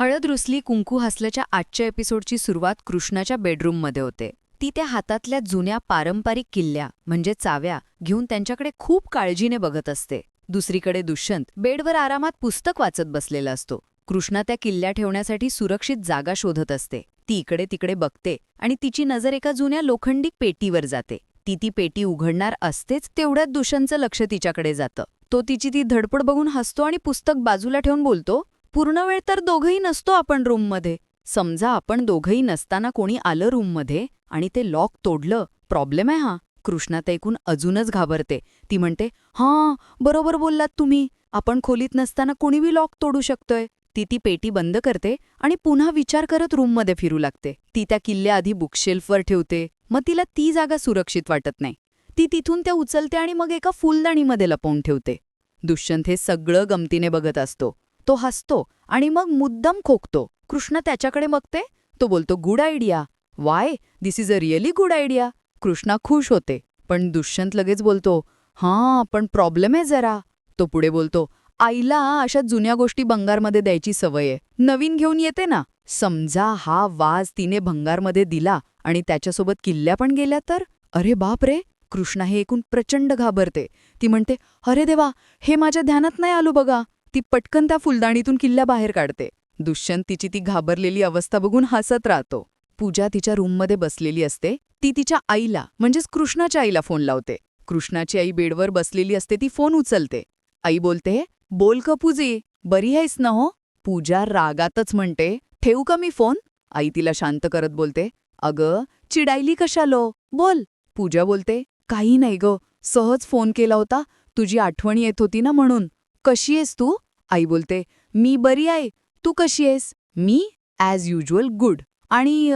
हळद रुसली कुंकू हसल्याच्या आजच्या एपिसोडची सुरुवात कृष्णाच्या बेडरूममध्ये होते. ती त्या हातातल्या जुन्या पारंपरिक किल्ल्या म्हणजे चाव्या घेऊन त्यांच्याकडे खूप काळजीने बघत असते. दुसरीकडे दुष्यंत बेडवर आरामात पुस्तक वाचत बसलेला असतो. कृष्णा त्या किल्ल्या ठेवण्यासाठी सुरक्षित जागा शोधत असते. ती इकडे तिकडे बघते आणि तिची नजर एका जुन्या लोखंडी पेटीवर जाते. ती ती पेटी उघडणार असतेच तेवढ्यात दुष्यंतचं लक्ष तिच्याकडे जातं. तो तिची ती धडपड बघून हसतो आणि पुस्तक बाजूला ठेवून बोलतो पूर्ण वेळ तर दोघंही नसतो आपण रूममध्ये. समजा आपण दोघंही नसताना कोणी आलं रूममध्ये आणि ते लॉक तोडलं प्रॉब्लेम आहे हा. कृष्णा ऐकून अजूनच घाबरते. ती म्हणते हां बरोबर बोललात तुम्ही. आपण खोलीत नसताना कोणीबी लॉक तोडू शकतोय. ती ती पेटी बंद करते आणि पुन्हा विचार करत रूममध्ये फिरू लागते. ती त्या किल्ल्याआधी बुकशेल्फवर ठेवते. मग तिला ती जागा सुरक्षित वाटत नाही. ती तिथून त्या उचलते आणि मग एका फुलदाणीमध्ये लपवून ठेवते. दुष्यंत हे सगळं गमतीने बघत असतो. तो हसतो आणि मग मुद्दम खोकतो. कृष्ण त्याच्याकडे बघते तो बोलतो good idea. Why this is a really good idea Krishna खुश होते पण दुष्यंत लगेच बोलतो हां पण प्रॉब्लेम आहे जरा. तो पुढे बोलतो आईला अशा जुन्या गोष्टी भंगारमध्ये द्यायची सवय आहे. नवीन घेऊन येते ना? समजा हा वाज तिने भंगारमध्ये दिला आणि त्याच्यासोबत किल्ल्या पण गेल्या तर? अरे बाप रे! कृष्णा हे ऐकून प्रचंड घाबरते. ती म्हणते अरे देवा हे माझ्या ध्यानात नाही आलो बघा. ती पटकन त्या फुलदाणीतून किल्ल्याबाहेर काढते. दुष्यंत तिची ती घाबरलेली अवस्था बघून हसत राहतो. पूजा तिच्या रूममध्ये बसलेली असते. ती तिच्या आईला म्हणजेच कृष्णाच्या आईला फोन लावते. कृष्णाची आई बेडवर बसलेली असते ती फोन उचलते. आई बोलते बोल का पूजी बरी आहेस ना हो? पूजा रागातच म्हणते ठेवू का मी फोन? आई तिला शांत करत बोलते अगं चिडायली कशालो? बोल. पूजा बोलते काही नाही ग सहज फोन केला होता. तुझी आठवण येत होती ना म्हणून. कशी आहेस तू? आई बोलते मी बरी आहे. तू कशी आहेस? मी ॲज युजल गुड आणि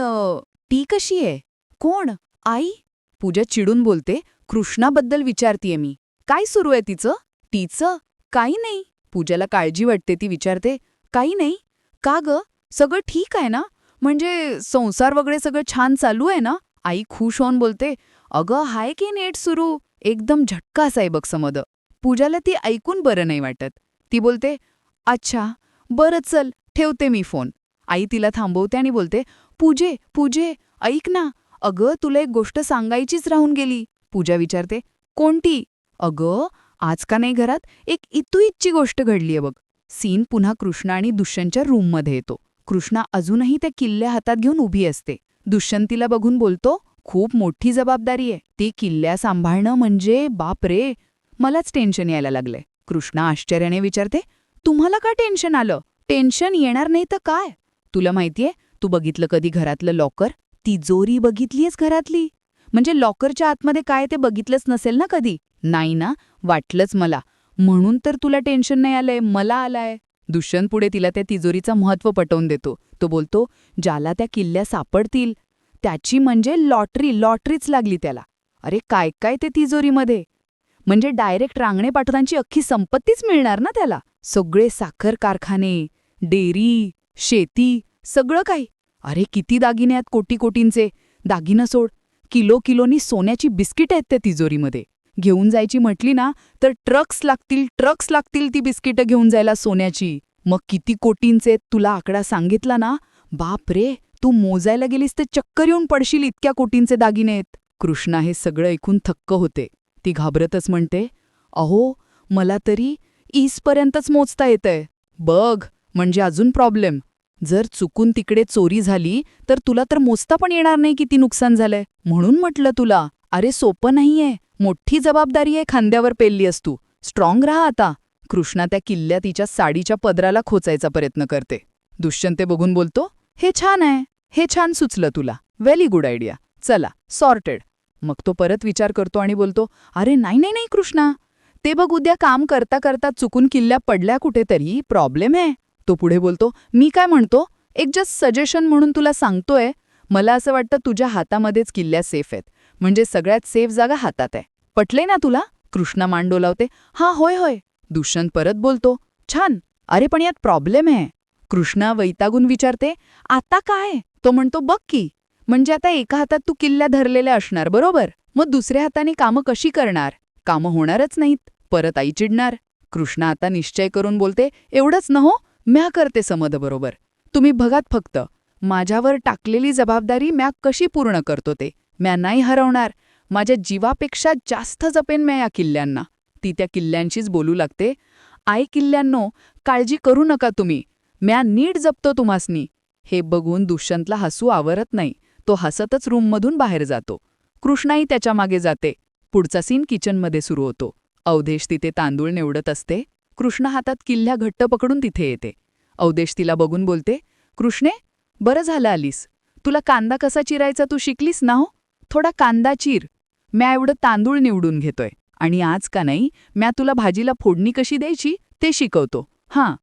ती कशी आहे? कोण? आई? पूजा चिडून बोलते कृष्णाबद्दल विचारतीये मी. काय सुरू आहे तिचं? तिचं? काही नाही. पूजाला काळजी वाटते ती विचारते काही नाही. का ग? सगळं ठीक आहे ना? म्हणजे संसार वगैरे सगळं छान चालू आहे ना? आई खुश होऊन बोलते अगं हाय की नेट सुरू? एकदम झटका आहे बघ समद. पूजाला ती ऐकून बरं नाही वाटत. ती बोलते अच्छा बरं चल ठेवते मी फोन. आई तिला थांबवते आणि बोलते पूजे पूजे ऐक ना. अगं तुला एक गोष्ट सांगायचीच राहून गेली. पूजा विचारते कोणती? अगं आज का नाही घरात? एक इतुईतची गोष्ट घडलीये बघ. सीन पुन्हा कृष्णा आणि दुष्यंतच्या रूममध्ये येतो. कृष्णा अजूनही त्या किल्ल्या हातात घेऊन उभी असते. दुष्यंतीला बघून बोलतो खूप मोठी जबाबदारी आहे. ती किल्ल्या सांभाळणं म्हणजे बाप रे मलाच टेन्शन यायला लागलंय. कृष्णा आश्चर्याने विचारते तुम्हाला का टेन्शन आलं? टेन्शन येणार नाही तर काय? तुला माहितीये तू बघितलं कधी घरातलं लॉकर तिजोरी बघितलीयस घरातली. म्हणजे लॉकरच्या आतमध्ये काय ते बघितलंच नसेल ना कधी? नाही ना वाटलंच मला. म्हणून तर तुला टेन्शन नाही आलंय मला आलाय. दुष्यंत पुढे तिला त्या तिजोरीचं महत्त्व पटवून देतो. तो बोलतो ज्याला त्या किल्ल्या सापडतील त्याची म्हणजे लॉटरी लॉटरीच लागली त्याला. अरे काय काय ते तिजोरीमध्ये? म्हणजे डायरेक्ट रांगणे पाठवतांची अख्खी संपत्तीच मिळणार ना त्याला? सगळे साखर कारखाने डेअरी शेती सगळं काही. अरे किती दागिने आहेत कोटी कोटींचे दागिनं सोड. किलो किलोनी सोन्याची बिस्किट आहेत त्या तिजोरीमध्ये. घेऊन जायची म्हटली ना तर ट्रक्स लागतील ट्रक्स लागतील ती बिस्किटं घेऊन जायला सोन्याची. मग किती कोटींचे तुला आकडा सांगितला ना? बाप रे तू मोजायला गेलीस तर चक्कर येऊन पडशील इतक्या कोटींचे दागिने आहेत. कृष्णा हे सगळं ऐकून थक्क होते. ती घाबरतच म्हणते अहो मला तरी ईसपर्यंतच मोजता येतंय. बघ म्हणजे अजून प्रॉब्लेम. जर चुकून तिकडे चोरी झाली तर तुला तर मोजता पण येणार नाही किती नुकसान झालंय. म्हणून म्हटलं तुला अरे सोपं नाहीये. मोठी जबाबदारी आहे खांद्यावर पेलली तू. स्ट्रॉंग राहा आता. कृष्णा त्या किल्ल्या तिच्या साडीच्या पदराला खोचायचा प्रयत्न करते. दुष्यंते बघून बोलतो हे छान आहे. हे छान सुचलं तुला. Very good idea. चला सॉर्टेड. मग तो परत विचार करतो आणि बोलतो अरे नाही नाही नाही कृष्णा. ते बघ उद्या काम करता करता चुकून किल्ल्या पडल्या कुठेतरी प्रॉब्लेम आहे. तो पुढे बोलतो मी काय म्हणतो? एक जस्ट सजेशन म्हणून तुला सांगतोय. मला असं वाटतं तुझ्या हातामध्येच किल्ल्या सेफ आहेत. म्हणजे सगळ्यात सेफ जागा हातात आहे. पटले ना तुला? कृष्णा मान डोलावते हा होय होय. दुष्यंत परत बोलतो छान. अरे पण यात प्रॉब्लेम आहे. कृष्णा वैतागून विचारते आता काय? तो म्हणतो बघ की. म्हणजे आता एका हातात तू किल्ल्या धरलेल्या असणार बरोबर? मग दुसऱ्या हाताने कामं कशी करणार? कामं होणारच नाहीत. परत आई चिडणार. कृष्णा आता निश्चय करून बोलते एवढंच न हो म्या करते समद बरोबर. तुम्ही बघात फक्त. माझ्यावर टाकलेली जबाबदारी म्या कशी पूर्ण करतो ते? म्या नाही हरवणार. माझ्या जीवापेक्षा जास्त जपेन म्या या किल्ल्यांना. ती त्या किल्ल्यांशीच बोलू लागते आई किल्ल्यांनो काळजी करू नका तुम्ही. म्या नीट जपतो तुम्हासनी. हे बघून दुष्यंतला हसू आवरत नाही. तो हसतच रूममधून बाहेर जातो. कृष्णाही त्याच्यामागे जाते. पुढचा सीन किचनमध्ये सुरू होतो. अवधेश तिथे तांदूळ निवडत असते. कृष्ण हातात किल्ल्या घट्ट पकडून तिथे येते. अवधेश तिला बघून बोलते कृष्णे बरं झालं आलीस. तुला कांदा कसा चिरायचा तू शिकलीस ना हो? थोडा कांदा चिर. म्या एवढं तांदूळ निवडून घेतोय. आणि आज का नाही म्या तुला भाजीला फोडणी कशी द्यायची ते शिकवतो. हां.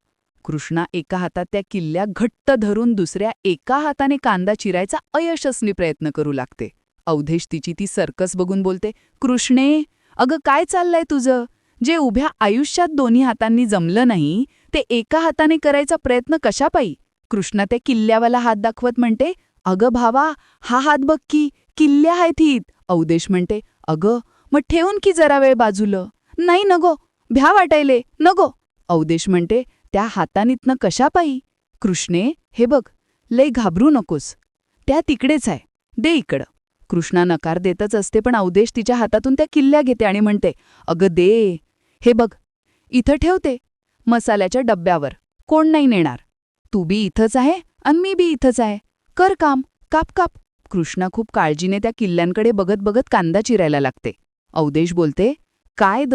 कृष्णा एका हातात त्या किल्ल्या घट्ट धरून दुसऱ्या एका हाताने कांदा चिरायचा अयशस्वी प्रयत्न करू लागते. अवधेश तिची ती सर्कस बघून बोलते कृष्णे अगं काय चाललंय तुझं? जे उभ्या आयुष्यात दोन्ही हातांनी जमलं नाही ते एका हाताने करायचा प्रयत्न कशापायी कृष्णा त्या किल्ल्यावाला हात दाखवत म्हणते अगं भावा हा हात बघ की किल्ल्या आहेत हित. अवदेश म्हणते अगं मग ठेवून की जरा वेळ बाजूलं? नाही नगो भ्या वाटायले नगो. अवदेश म्हणते त्या हातानीतनं कशा पायी? कृष्णे हे बघ लय घाबरू नकोस. त्या तिकडेच आहे. दे इकडं. कृष्णा नकार देतच असते पण अवदेश तिच्या हातातून त्या किल्ल्या घेते आणि म्हणते अगं दे. हे बघ इथं ठेवते. मसाल्याच्या डब्यावर. कोण नाही नेणार. तू बी इथंच आहे आणि मी बी इथंच आहे. कर काम. काप काप. कृष्णा खूप काळजीने त्या किल्ल्यांकडे बघत बघत कांदा चिरायला लागते. अवदेश बोलते काय द?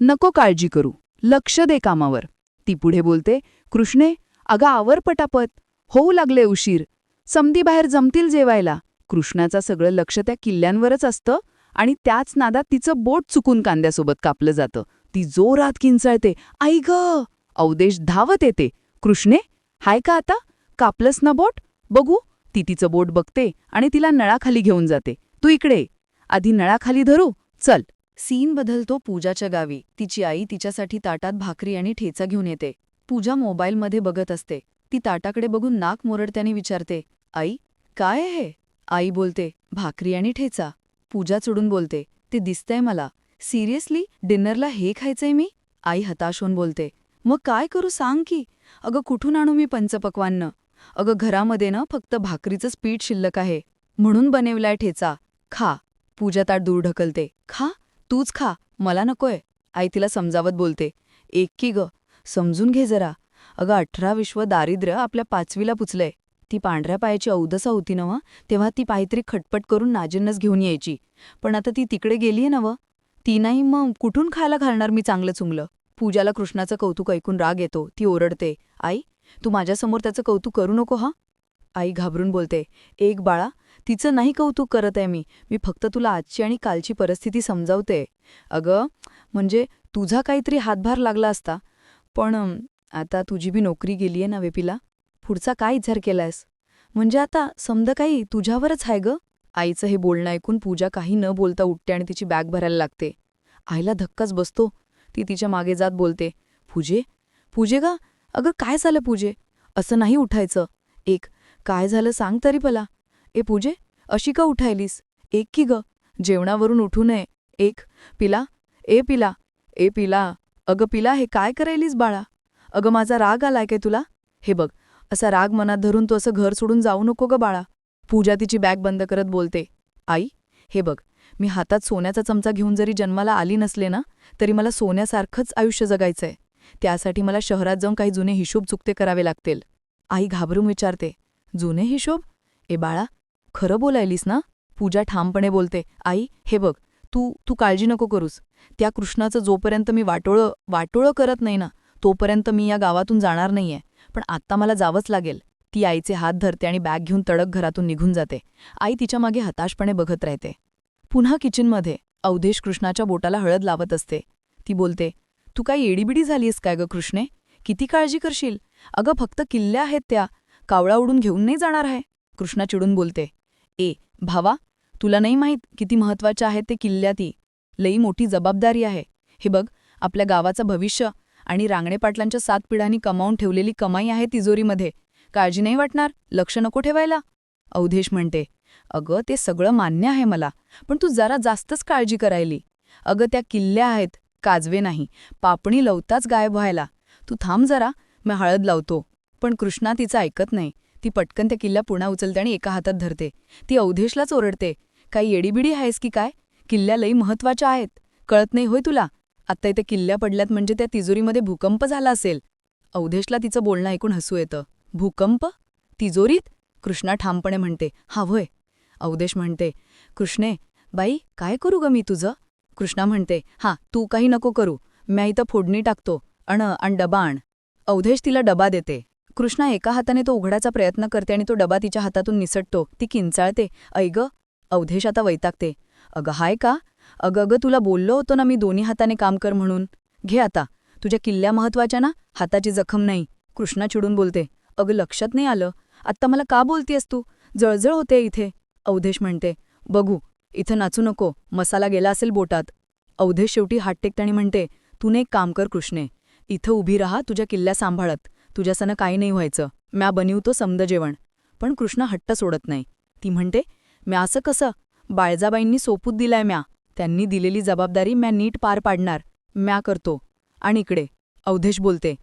नको काळजी करू. लक्ष दे कामावर. ती पुढे बोलते कृष्णे अगं आवर पटापट. होऊ लागले उशीर. समधी बाहेर जमतील जेवायला. कृष्णाचं सगळं लक्ष त्या किल्ल्यांवरच असतं आणि त्याच नादात तिचं बोट चुकून कांद्यासोबत कापलं जातं. ती जोरात किंचाळते आई ग. अवदेश धावत येते कृष्णे हाय का आता? कापलंस ना बोट? बघू. ती तिचं बोट बघते आणि तिला नळाखाली घेऊन जाते. तू इकडे. आधी नळाखाली धरू. चल. सीन बदलतो पूजाच्या गावी. तिची आई तिच्यासाठी ताटात भाकरी आणि ठेचा घेऊन येते. पूजा मोबाईलमध्ये बघत असते. ती ताटाकडे बघून नाक मोरडत्याने विचारते आई काय आहे? हे?" आई बोलते भाकरी आणि ठेचा. पूजा चुडून बोलते ते दिसतंय मला. सिरियसली डिनरला हे खायचंय मी? आई हताश होऊन बोलते मग काय करू सांग की? अगं कुठून आणू मी पंचपक्वान्न? अगं घरामध्ये ना फक्त भाकरीचंच पीठ शिल्लक आहे. म्हणून बनवलाय ठेचा. खा. पूजा ताट दूर ढकलते खा? तूच खा मला नकोय. आई तिला समजावत बोलते. एक की ग समजून घे जरा. अगं अठरा विश्व दारिद्र्य आपल्या पाचवीला पुचलंय ती पांढऱ्या पायाची औदसा होती नव तेव्हा ती काहीतरी खटपट करून नाजिन्नस घेऊन यायची. पण आता ती तिकडे गेलीये नव ती नाही मग कुठून खायला घालणार मी चांगलं चुंगलं? पूजाला कृष्णाचं कौतुक ऐकून राग येतो. ती ओरडते. आई तू माझ्यासमोर त्याचं कौतुक करू नको हा? आई घाबरून बोलते. एक बाळा तिचं नाही कौतुक करत आहे मी. मी फक्त तुला आजची आणि कालची परिस्थिती समजावते. अगं म्हणजे तुझा काहीतरी हातभार लागला असता. पण आता तुझी बी नोकरी गेलीये ना वेपिला. पुढचा काय इचार केलायस? म्हणजे आता समद काही तुझ्यावरच आहे ग? आईचं हे बोलणं ऐकून पूजा काही न बोलता उठते आणि तिची बॅग भरायला लागते. आईला धक्काच बसतो. ती तिच्यामागे जात बोलते पूजे पूजे गा अगं काय झालं पूजे? असं नाही उठायचं. एक काय झालं सांग तरी भला ए पूजे अशी का उठायलीस? एक की ग जेवणावरून उठू नये. एक पिला. ए पिला. ए पिला. अगं पिला हे काय करायलीस बाळा? अगं माझा राग आलाय काय तुला? हे बघ असा राग मनात धरून तू असं घर सोडून जाऊ नको ग बाळा. पूजा तिची बॅग बंद करत बोलते. आई हे बघ मी हातात सोन्याचा चमचा घेऊन जरी जन्माला आली नसले ना तरी मला सोन्यासारखंच आयुष्य जगायचंय. त्यासाठी मला शहरात जाऊन काही जुने हिशोब चुकते करावे लागतील. आई घाबरून विचारते जुने हिशोब? ए बाळा खरं बोलायलीस ना? पूजा ठामपणे बोलते आई हे बघ तू तू काळजी नको करूस. त्या कृष्णाचं जोपर्यंत मी वाटोळं वाटोळं करत नाही ना तोपर्यंत मी या गावातून जाणार नाहीये. पण आत्ता मला जावंच लागेल. ती आईचे हात धरते आणि बॅग घेऊन तडक घरातून निघून जाते. आई तिच्यामागे हताशपणे बघत राहते. पुन्हा किचनमध्ये अवधेश कृष्णाच्या बोटाला हळद लावत असते. ती बोलते तू काय येडीबिडी झालीस काय गं कृष्णे? किती काळजी करशील? अगं फक्त किल्ल्या आहेत त्या. कावळा उडून घेऊन नाही जाणार आहे. कृष्णा चिडून बोलते ए भावा तुला नाही माहीत किती महत्त्वाच्या आहेत ते किल्ल्याती लई मोठी जबाबदारी आहे. हे बघ आपल्या गावाचं भविष्य आणि रांगणे पाटलांच्या सात पिढ्यांनी कमावून ठेवलेली कमाई आहे तिजोरीमध्ये. काळजी नाही वाटणार? लक्ष नको ठेवायला. अवधेश म्हणते अगं ते सगळं मान्य आहे मला पण तू जरा जास्तच काळजी करायली. अगं त्या किल्ल्या आहेत काजवे नाही पापणी लवताच गायब व्हायला. तू थांब जरा मी हळद लावतो. पण कृष्णा तिचं ऐकत नाही. ती पटकन त्या किल्ल्या पुन्हा उचलते आणि एका हातात धरते. ती अवधेशलाच ओरडते. काही येडीबिडी आहेस की काय? किल्ल्या लई महत्त्वाच्या आहेत. कळत नाही होय तुला? आत्ता इथे किल्ल्या पडल्यात म्हणजे त्या तिजोरीमध्ये भूकंप झाला असेल. अवधेशला तिचं बोलणं ऐकून हसू येतं. भूकंप? तिजोरीत? कृष्णा ठामपणे म्हणते. हा होय. अवधेश म्हणते. कृष्णे बाई काय करू ग मी तुझं? कृष्णा म्हणते. हा तू काही नको करू. म्या इथं फोडणी टाकतो. अण आणि डबा आण. अवधेश तिला डबा देते. कृष्णा एका हाताने तो उघडायचा प्रयत्न करते आणि तो डबा तिच्या हातातून निसटतो. ती किंचाळते. ऐग अवधेश आता वैतागते. अगं हाय का? अगं अगं तुला बोललो होतो ना मी दोन्ही हाताने काम कर म्हणून. घे आता. तुझ्या किल्ल्या महत्त्वाच्या ना? हाताची जखम नाही. कृष्णा चिडून बोलते. अगं लक्षात नाही आलं. आत्ता मला का बोलतीयस तू? जळजळ होते इथे. अवधेश म्हणते. बघू. इथं नाचू नको. मसाला गेला असेल बोटात. अवधेश शेवटी हात टेकतानी म्हणते तू एक काम कर कृष्णे. इथं उभी राहा तुझ्या किल्ल्या सांभाळत. तुझ्यासनं काही नाही व्हायचं. म्या बनवतो समद जेवण. पण कृष्णा हट्ट सोडत नाही. ती म्हणते म्या असं कसं? बाळजाबाईंनी सोपूत दिलाय म्या. त्यांनी दिलेली जबाबदारी म्या नीट पार पाडणार. म्या करतो. आणि इकडे. अवधेश बोलते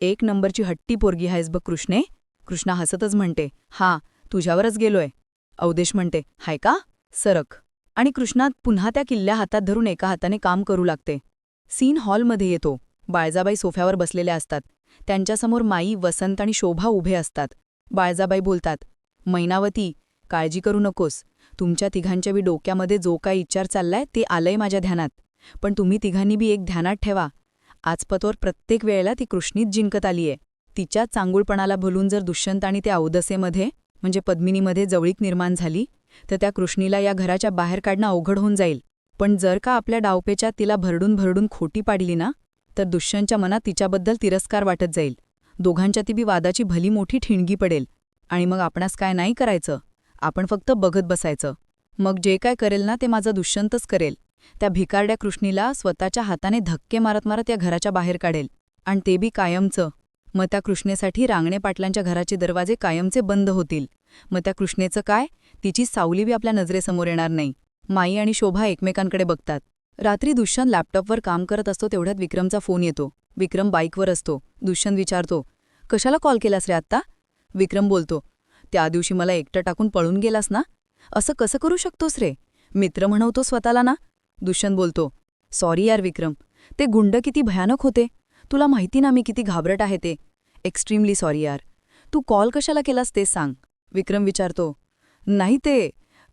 एक नंबरची हट्टी पोरगी आहेस बघ कृष्णे. कृष्णा हसतच म्हणते हा तुझ्यावरच गेलोय. अवधेश म्हणते हाय का? सरक. आणि कृष्णा पुन्हा त्या किल्ल्या हातात धरून एका हाताने काम करू लागते. सीन हॉलमध्ये येतो. बाळजाबाई सोफ्यावर बसलेल्या असतात. त्यांच्यासमोर माई वसंत आणि शोभा उभे असतात. बाळजाबाई बोलतात मैनावती काळजी करू नकोस. तुमच्या तिघांच्या बी डोक्यामध्ये जो काही विचार चाललाय ते आलंय माझ्या ध्यानात. पण तुम्ही तिघांनी बी एक ध्यानात ठेवा. आजपतोर प्रत्येक वेळेला ती कृष्णीत जिंकत आलीये. तिच्या चांगुळपणाला भुलून जर दुष्यंत आणि त्या औदसेमध्ये म्हणजे पद्मिनीमध्ये जवळीक निर्माण झाली तर त्या कृष्णीला या घराच्या बाहेर काढणं अवघड होऊन जाईल. पण जर का आपल्या डावपेच्या तिला भरडून भरडून खोटी पाडली ना तर दुष्यंतच्या मनात तिच्याबद्दल तिरस्कार वाटत जाईल. दोघांच्या ती बी वादाची भली मोठी ठिणगी पडेल. आणि मग आपणास काय नाही करायचं? आपण फक्त बघत बसायचं. मग जे काय करेल ना ते माझा दुष्यंतच करेल. त्या भिकारड्या कृष्णीला स्वतःच्या हाताने धक्के मारत मारत या घराच्या बाहेर काढेल. आणि ते बी कायमचं. मग त्या कृष्णेसाठी रांगणे पाटलांच्या घराचे दरवाजे कायमचे बंद होतील. मग त्या कृष्णेचं काय? तिची सावली बी आपल्या नजरेसमोर येणार नाही. माई आणि शोभा एकमेकांकडे बघतात. रात्री दुष्यंत लॅपटॉपवर काम करत असतो तेवढ्यात विक्रमचा फोन येतो. विक्रम बाईकवर असतो. दुष्यंत विचारतो कशाला कॉल केलास रे आत्ता? विक्रम बोलतो त्या दिवशी मला एकटं टाकून पळून गेलास ना? असं कसं करू शकतोस रे? मित्र म्हणवतो स्वतःला ना? दुष्यंत बोलतो सॉरी यार विक्रम ते गुंड किती भयानक होते. तुला माहिती ना मी किती घाबरट आहे ते. एक्स्ट्रीमली सॉरी यार. तू कॉल कशाला केलास ते सांग. विक्रम विचारतो नाही ते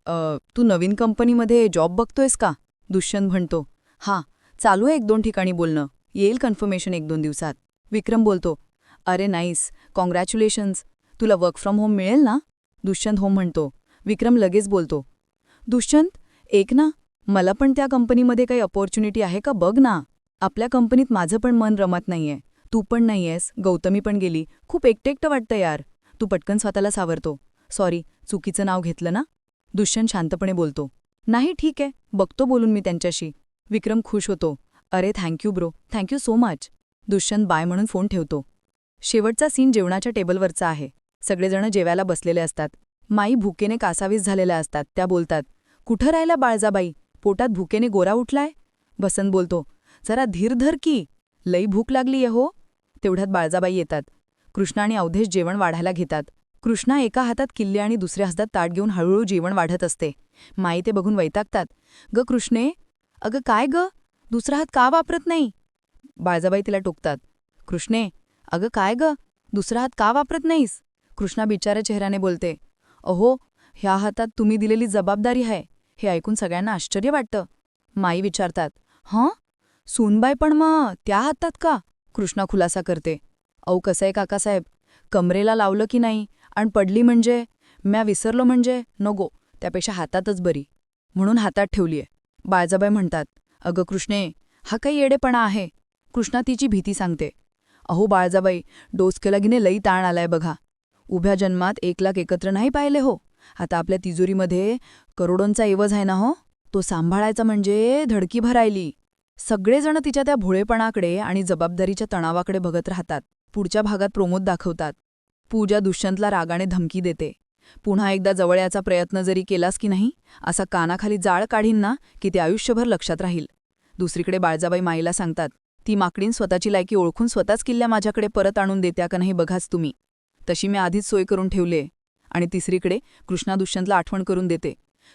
तू नवीन कंपनीमध्ये जॉब बघतोयस का? दुष्यंत म्हणतो हां चालू आहे एक दोन ठिकाणी बोलणं. येईल कन्फर्मेशन एक दोन दिवसात. विक्रम बोलतो अरे नाईस कॉंग्रॅच्युलेशन्स तुला वर्क फ्रॉम होम मिळेल ना? दुष्यंत होम म्हणतो विक्रम लगेच बोलतो दुष्यंत एक ना मला पण त्या कंपनीमध्ये काही अपॉर्च्युनिटी आहे का बघ ना. आपल्या कंपनीत माझं पण मन रमत नाहीये. तू पण नाहीयेस गौतमी पण गेली. खूप एकटेकटं वाटतं यार. तू पटकन स्वतःला सावरतो. सॉरी चुकीचं नाव घेतलं ना? दुष्यंत शांतपणे बोलतो नाही ठीक आहे. बघतो बोलून मी त्यांच्याशी. विक्रम खुश होतो. अरे thank you bro. Thank you so much. Dushyant bye म्हणून फोन ठेवतो. शेवटचा सीन जेवणाच्या टेबलवरचा आहे. सगळेजण जेवायला बसलेले असतात. माई भुकेने कासावीस झालेल्या असतात. त्या बोलतात कुठं राहिला बाळजाबाई? पोटात भुकेने गोरा उठलाय? बसंत बोलतो जरा धीर धर की. लई भूक लागलीये हो. तेवढ्यात बाळजाबाई येतात. कृष्णा आणि अवधेश जेवण वाढायला घेतात. कृष्णा एका हातात किल्ले आणि दुसऱ्या हातात ताट घेऊन हळूहळू जेवण वाढत असते. माई ते बघून वैतागतात. ग कृष्णे अगं काय ग? दुसरा हात का वापरत नाही? बाळजाबाई तिला टोकतात. कृष्णे अगं काय ग? दुसरा हात का वापरत नाहीस? कृष्णा बिचाऱ्या चेहऱ्याने बोलते. अहो ह्या हातात तुम्ही दिलेली जबाबदारी आहे. हे ऐकून सगळ्यांना आश्चर्य वाटतं. माई विचारतात. हं? सूनबाई पण मग त्या हातात का? कृष्णा खुलासा करते. अहो कसं आहे काकासाहेब? कमरेला लावलं की नाही? आणि पडली म्हणजे? म्या विसरलो म्हणजे? नगो त्यापेक्षा हातातच बरी. म्हणून हातात ठेवलीये. बाळजाबाई म्हणतात अगं कृष्णे हा काही येडेपणा आहे. कृष्णा तिची भीती सांगते. अहो बाळजाबाई डोसकेलागीने लई ताण आलाय बघा. उभ्या जन्मात एक लाख एकत्र नाही पाहिले हो. आता आपल्या तिजोरीमध्ये करोडोंचा एवज आहे ना हो? तो सांभाळायचा म्हणजे धडकी भरायली. सगळेजण तिच्या त्या भोळेपणाकडे आणि जबाबदारीच्या तणावाकडे बघत राहतात. पुढच्या भागात प्रमोद दाखवतात. पूजा दुष्यंतला रागाने धमकी देते. पुन्हा एकदा जवळ याचा प्रयत्न जरी केलास की नाही असा कानाखाली जाळ काढीन ना की ते आयुष्यभर लक्षात राहील. दुसरीकडे बाळजाबाई माईला सांगतात ती माकडीन स्वतःची लायकी ओळखून स्वतःच किल्ल्या माझ्याकडे परत आणून देत्या का नाही बघाच तुम्ही. तशी मी आधीच सोय करून ठेवले आणि तिसरीकडे कृष्णा दुष्यंतला आठवण करून देते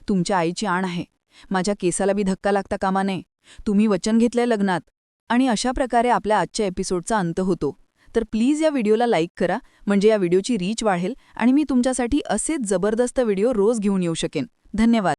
तुमच्या आईची आण आहे. माझ्या केसाला बी धक्का लागता कामा नये. तुम्ही वचन घेतलंय लग्नात. आणि अशा प्रकारे आपल्या आजच्या एपिसोडचा अंत होतो. तर प्लीज या व्हिडिओला लाईक करा म्हणजे या व्हिडिओची रीच वाढेल आणि मी तुमच्यासाठी असेच जबरदस्त व्हिडिओ रोज घेऊन येऊ शकेन. धन्यवाद.